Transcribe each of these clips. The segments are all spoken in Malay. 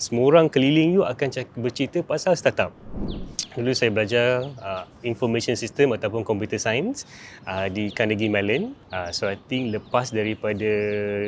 semua orang keliling you akan bercerita pasal startup. Dulu saya belajar uh, information system ataupun computer science uh, di Carnegie Mellon. Uh, so I think lepas daripada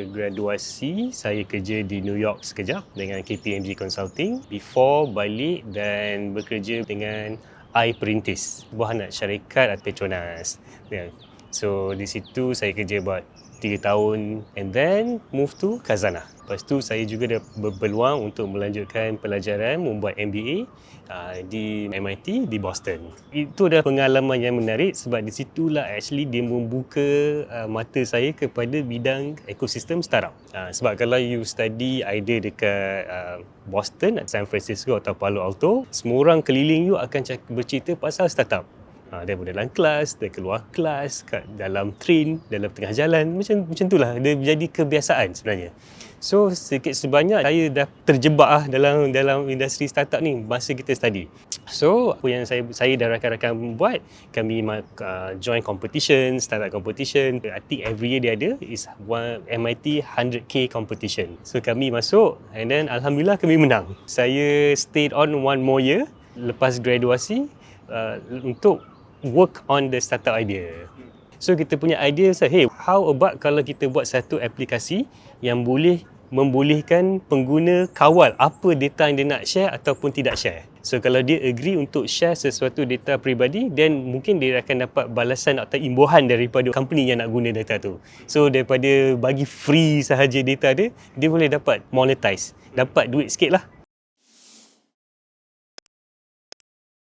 graduasi saya kerja di New York sekejap dengan KPMG Consulting before balik dan bekerja dengan iPerintis, buah anak syarikat Petronas. Yeah. So di situ saya kerja buat 3 tahun and then move to Kazana. Lepas tu saya juga dah berpeluang untuk melanjutkan pelajaran membuat MBA uh, di MIT di Boston. Itu adalah pengalaman yang menarik sebab di situlah actually dia membuka uh, mata saya kepada bidang ekosistem startup. Uh, sebab kalau you study idea dekat uh, Boston, San Francisco atau Palo Alto, semua orang keliling you akan bercerita pasal startup. Ha, dia dalam kelas, dia keluar kelas, kat dalam train, dalam tengah jalan. Macam macam itulah. Dia jadi kebiasaan sebenarnya. So sedikit sebanyak saya dah terjebak ah dalam dalam industri startup ni masa kita study. So apa yang saya saya dan rakan-rakan buat, kami uh, join competition, startup competition. I think every year dia ada is one MIT 100k competition. So kami masuk and then alhamdulillah kami menang. Saya stayed on one more year lepas graduasi uh, untuk work on the startup idea. So kita punya idea saya, hey, how about kalau kita buat satu aplikasi yang boleh membolehkan pengguna kawal apa data yang dia nak share ataupun tidak share. So kalau dia agree untuk share sesuatu data peribadi, then mungkin dia akan dapat balasan atau imbuhan daripada company yang nak guna data tu. So daripada bagi free sahaja data dia, dia boleh dapat monetize, dapat duit sikit lah